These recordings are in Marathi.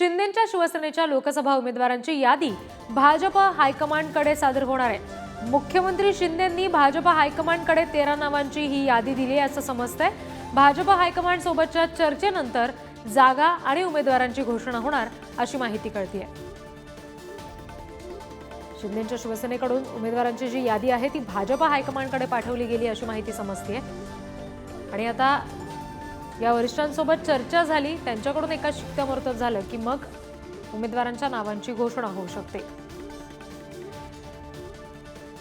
शिंदेच्या शिवसेनेच्या लोकसभा उमेदवारांची यादी भाजप हायकमांडकडे सादर होणार आहे. मुख्यमंत्री शिंदेंनी भाजप हायकमांडकडे तेरा नावांची ही यादी दिली आहे असं समजतंय. भाजप हायकमांड सोबतच्या चर्चेनंतर जागा आणि उमेदवारांची घोषणा होणार अशी माहिती कळतीये. शिंदेच्या शिवसेनेकडून उमेदवारांची जी यादी आहे ती भाजप हायकमांडकडे पाठवली गेली अशी माहिती समजते आणि आता या वरिष्ठांसोबत चर्चा झाली. त्यांच्याकडून एका शिक्कामोर्तब झालं की मग उमेदवारांच्या नावांची घोषणा होऊ शकते.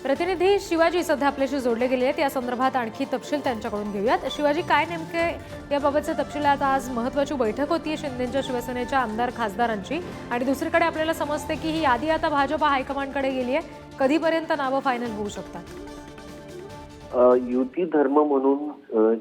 प्रतिनिधी शिवाजी सध्या आपल्याशी जोडले गेले आहेत. या संदर्भात आणखी तपशील त्यांच्याकडून घेऊयात. शिवाजी काय नेमके याबाबतचे तपशील आता आज महत्वाची बैठक होती शिंदेच्या शिवसेनेच्या आमदार खासदारांची. आणि दुसरीकडे आपल्याला समजते की ही यादी आता भाजप हायकमांडकडे गेली आहे कधीपर्यंत नावं फायनल होऊ शकतात? युती धर्म म्हणून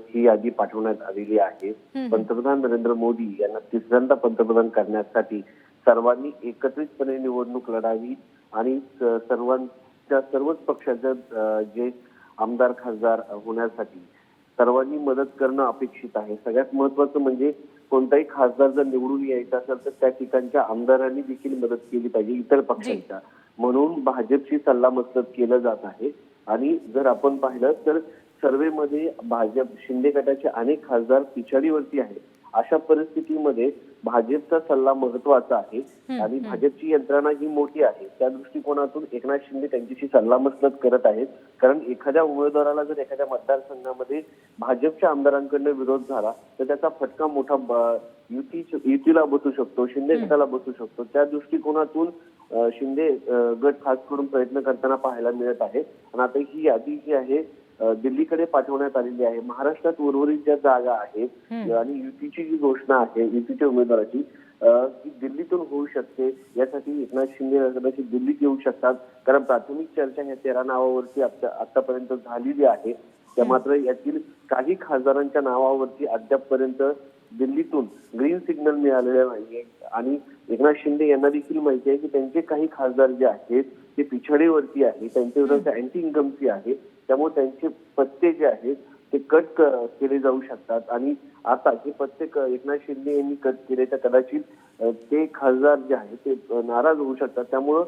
ही यादी पाठवण्यात आलेली आहे. पंतप्रधान नरेंद्र मोदी यांना तिसऱ्यांदा पंतप्रधान करण्यासाठी सर्वांनी एकत्रितपणे निवडणूक लढावी आणि सर्वांच्या सर्वच पक्षाच्या जे आमदार खासदार होण्यासाठी सर्वांनी मदत करणं अपेक्षित आहे. सगळ्यात महत्वाचं म्हणजे कोणताही खासदार जर निवडून यायचा असेल तर त्या ठिकाणच्या आमदारांनी देखील मदत केली पाहिजे इतर पक्षांच्या. म्हणून भाजपशी सल्लामसलत केलं जात आहे. आणि जर आपण पाहिलं तर सर्वेमध्ये भाजप शिंदे गटाचे अनेक खासदार पिछाडीवरती आहेत. अशा परिस्थितीमध्ये भाजपचा सल्ला महत्त्वाचा आहे आणि भाजपची यंत्रणा ही मोठी आहे. त्या दृष्टिकोनातून एकनाथ शिंदे त्यांच्याशी सल्लामसलत करत आहेत. कारण एखाद्या उमेदवाराला जर एखाद्या मतदारसंघामध्ये भाजपच्या आमदारांकडनं विरोध झाला तर त्याचा फटका मोठा युती युतीला बसू शकतो शिंदे गटाला बसू शकतो. त्या दृष्टिकोनातून शिंदे गट खास करून प्रयत्न करताना पाहायला मिळत आहे आणि आता ही यादी जी आहे दिल्लीकडे पाठवण्यात आलेली आहे. महाराष्ट्रात उर्वरित ज्या जागा आहेत आणि युतीची जी घोषणा आहे युतीच्या उमेदवाराची ती दिल्लीतून होऊ शकते. यासाठी एकनाथ शिंदे कदाचित दिल्लीत येऊ शकतात. कारण प्राथमिक चर्चा ह्या तेरा नावावरती आता- आतापर्यंत झालेली आहे. त्या मात्र यातील काही खासदारांच्या नावावरती अद्यापपर्यंत दिल्लीतून ग्रीन सिग्नल मिळालेला नाहीये. आणि एकनाथ शिंदे यांना देखील माहिती आहे की त्यांचे काही खासदार जे आहेत ते पिछाडीवरती आहे. त्यांच्या विरुद्ध अँटी इन्कमची आहे. त्यामुळे त्यांचे पत्ते जे आहेत ते कट क- केले जाऊ शकतात. आणि आता हे पत्ते क- एकनाथ शिंदे यांनी कट केले तर कदाचित ते खासदार जे आहेत ते नाराज होऊ शकतात. त्यामुळं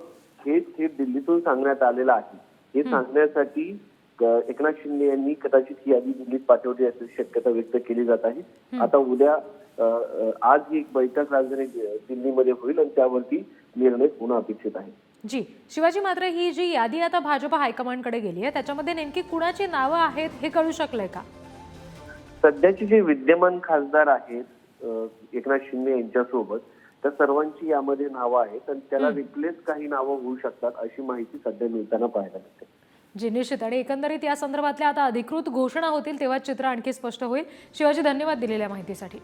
हे थेट दिल्लीतून सांगण्यात आलेलं आहे. हे सांगण्यासाठी एकनाथ शिंदे यांनी कदाचित ही यादी दिल्लीत पाठवली अशी शक्यता व्यक्त केली जात आहे. आता उद्या आज ही एक बैठक राजधानी दिल्लीमध्ये होईल आणि त्यावरती निर्णय होणं अपेक्षित आहे. जी शिवाजी मात्र ही जी यादी आता भाजप हायकमांडकडे गेली आहे त्याच्यामध्ये नेमकी कुणाची नावं आहेत हे कळू शकलंय का? सध्याचे जे विद्यमान खासदार आहेत एकनाथ शिंदे यांच्यासोबत त्या सर्वांची यामध्ये नावं आहेत आणि त्याला रिप्लेस काही नावं होऊ शकतात अशी माहिती सध्या मिळताना पाहायला मिळते. जी निश्चित आणि एकंदरीत या संदर्भातल्या आता अधिकृत घोषणा होतील तेव्हा चित्र आणखी स्पष्ट होईल. शिवाजी धन्यवाद दिलेल्या माहितीसाठी.